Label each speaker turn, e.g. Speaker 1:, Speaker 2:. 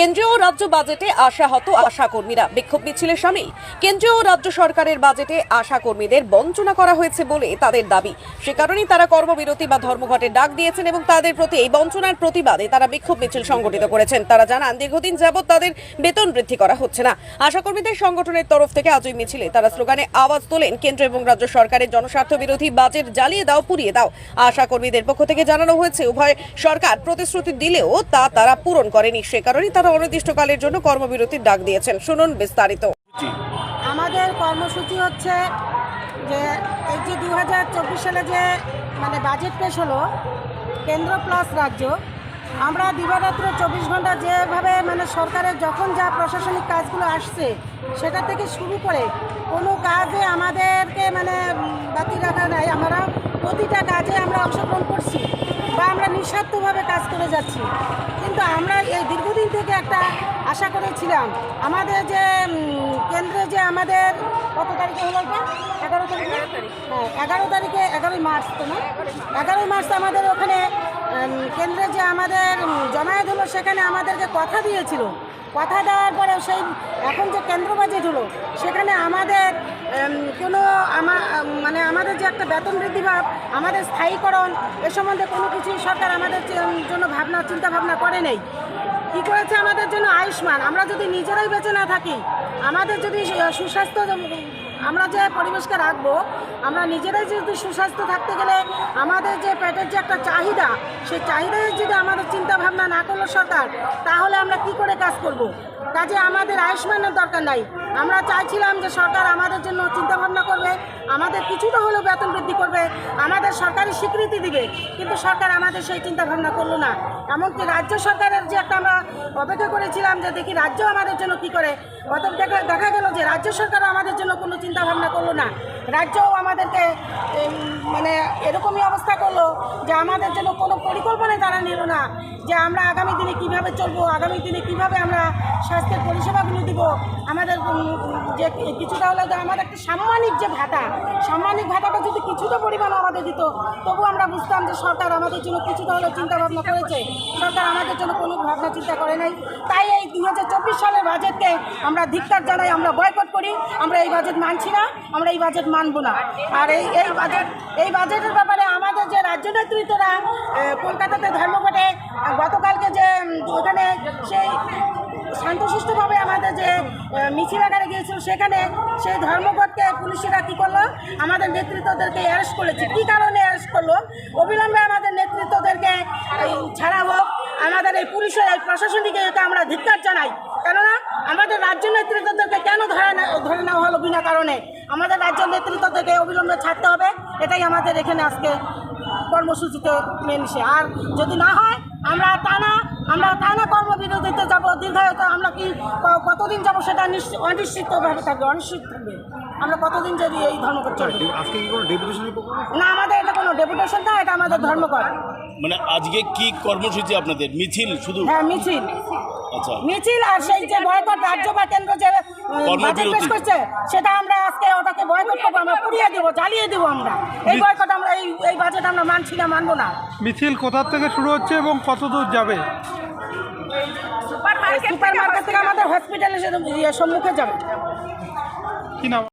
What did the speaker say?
Speaker 1: কেন্দ্রীয় রাজ্য বাজেটে আশাহত আশা কর্মীরা বিক্ষোভ মিছিলের সামিল। কেন্দ্রীয় রাজ্য সরকারের বাজেটে আশা কর্মীদের বঞ্চনা করা হয়েছে বলে তাদের দাবি। সে কারণেই তারা কর্মবিরতি বা ধর্মঘটের ডাক দিয়েছেন এবং তাদের প্রতি এই বঞ্চনার প্রতিবাদে তারা বিক্ষোভ মিছিল সংগঠিত করেছেন। তারা জানান, দীর্ঘদিন যাবৎ তাদের বেতন বৃদ্ধি করা হচ্ছে না। আশা কর্মীদের সংগঠনের তরফ থেকে আজই মিছিলে তারা স্লোগানে আওয়াজ তোলেন, কেন্দ্র এবং রাজ্য সরকারের জনস্বার্থ বিরোধী বাজেট জ্বালিয়ে দাও, পুড়িয়ে দাও। আশা কর্মীদের পক্ষ থেকে জানানো হয়েছে, উভয় সরকার প্রতিশ্রুতি দিলেও তা তারা পূরণ করেনি। সে কারণেই তারা অনির্দিষ্টকালের জন্য কর্মবিরতির ডাক দিয়েছেন। শুনুন বিস্তারিত।
Speaker 2: আমাদের কর্মসূচি হচ্ছে যে এই যে দু হাজার চব্বিশ সালে যে মানে বাজেট পেশ হলো, কেন্দ্র প্লাস রাজ্য, আমরা দিবারাত্র চব্বিশ ঘণ্টা যেভাবে মানে সরকারের যখন যা প্রশাসনিক কাজগুলো আসছে, সেটা থেকে শুরু করে কোনো কাজে আমাদেরকে মানে বাতিল রাখা নাই। আমরা প্রতিটা কাজে আমরা অংশগ্রহণ করছি। বা আমরা নিঃস্বার্থভাবে কাজ করে যাচ্ছি। কিন্তু আমরা এই দীর্ঘদিন থেকে একটা আশা করেছিলাম আমাদের যে কেন্দ্রে যে আমাদের কত তারিখে হলো এটা? এগারো তারিখে? হ্যাঁ এগারো তারিখে এগারোই মার্চ তো না? এগারোই মার্চ আমাদের ওখানে কেন্দ্রে যে আমাদের জমায়েত হলো সেখানে আমাদেরকে কথা দিয়েছিল কথা দেওয়ার পরে সেই এখন যে কেন্দ্র বাজেট হলো সেখানে একটা বেতন বৃদ্ধি ভাব আমাদের স্থায়ীকরণ এ সম্বন্ধে কোনো কিছুই সরকার আমাদের জন্য ভাবনা চিন্তা ভাবনা করে নেই। কি করেছে আমাদের জন্য আয়ুষ্মান? আমরা যদি নিজেরাই বেঁচে না থাকি, আমাদের যদি সুস্বাস্থ্য আমরা যে পরিবেশকে রাখব, আমরা নিজেরাই যদি সুস্বাস্থ্য থাকতে গেলে আমাদের যে পেটের যে একটা চাহিদা, সেই চাহিদায় যদি আমাদের চিন্তা ভাবনা না করল সরকার, তাহলে আমরা কি করে কাজ করব। কাজে আমাদের আয়ুষ্মানের দরকার নাই আমরা চাইছিলাম যে সরকার আমাদের জন্য চিন্তা ভাবনা করবে, আমাদের কিছুটা হলেও বেতন বৃদ্ধি করবে, আমাদের সরকারি স্বীকৃতি দিবে, কিন্তু সরকার আমাদের সেই চিন্তা ভাবনা করল না এমনকি রাজ্য সরকারের যে একটা আমরা অপেক্ষা করেছিলাম যে দেখি রাজ্য আমাদের জন্য কি করে অতএব দেখা দেখা গেল যে রাজ্য সরকারও আমাদের জন্য কোনো চিন্তা ভাবনা করল না। রাজ্যও আমাদেরকে মানে এরকমই অবস্থা করল যে আমাদের জন্য কোনো পরিকল্পনাই তারা নিল না যে আমরা আগামী দিনে কীভাবে চলবো, আগামী দিনে কীভাবে আমরা স্বাস্থ্যের পরিষেবাগুলো দিব। আমাদের যে কিছুটা হলে আমাদের একটা সাম্মানিক যে ভাতা, সাম্মানিক ভাতাটা যদি কিছুটা পরিমাণ আমাদের দিত, তবু আমরা বুঝতাম যে সরকার আমাদের জন্য কিছুটা হলেও চিন্তা ভাবনা করেছে। সরকার আমাদের জন্য কোনো ভাবনা চিন্তা করে নাই। তাই এই দু হাজার চব্বিশ সালের বাজেটকে আমরা ধিক্কার জানাই, আমরা বয়কট করি, আমরা এই বাজেট মানছি না, আমরা এই বাজেট মানব না। আর এই এই বাজেট, এই বাজেটের ব্যাপারে আমাদের যে রাজ্য নেতৃত্বরা কলকাতাতে ধর্মঘটে গতকালকে যে ওখানে সেই শান্তশিষ্টভাবে আমাদের যে মিছিল আকারে গিয়েছিল, সেখানে সেই ধর্মঘটকে পুলিশেরা কী করল? আমাদের নেতৃত্বদেরকে অ্যারেস্ট করেছে। কী কারণে অ্যারেস্ট করল? অবিলম্বে আমাদের নেতৃত্বদেরকে ছাড়া হোক আমাদের এই পুলিশের, এই প্রশাসনিকে একে আমরা ধিক্কার জানাই। কেননা আমাদের রাজ্য নেতৃত্বদেরকে কেন ধরে না- ধরে নেওয়া হলো বিনা কারণে? আমাদের রাজ্য নেতৃত্বদেরকে অবিলম্বে ছাড়তে হবে এটাই আমাদের এখানে আজকে কর্মসূচিতে মেনছে আর যদি না হয় আমরা টানা আমরা টানা কর্মবিরতিতে যাব দীর্ঘায়িত আমরা কি কতদিন যাব সেটা নিশ্চিত অনিশ্চিতভাবে থাকবে অনিশ্চিত থাকবে। আমরা কতদিন যদি এই ধর্মঘট চলবে?
Speaker 3: আজকে কি কোনো ডেপুটেশনের প্রোগ্রাম
Speaker 2: না আমাদের এটা কোনো ডেপুটেশন না এটা আমাদের ধর্মঘট।
Speaker 4: মানে আজকে কি কর্মসূচি আপনাদের? মিছিল শুধু?
Speaker 2: হ্যাঁ মিছিল। মিছিল আর সেই যে বয়কট রাজ্য বা কেন্দ্র যে বাজেট পেশ করছে সেটা আমরা আজকে ওটাকে বয়কট করব আমরা পুড়িয়ে দেবো জ্বালিয়ে দেবো আমরা। এই বয়কট আমরা এই এই বাজেট আমরা মানছি না মানবো না।
Speaker 5: মিছিল কোথা থেকে শুরু হচ্ছে এবং কত দূর যাবে?
Speaker 2: সুপার মার্কেট থেকে আমাদের হসপিটালের সম্মুখে যাবে।
Speaker 5: কি নাম?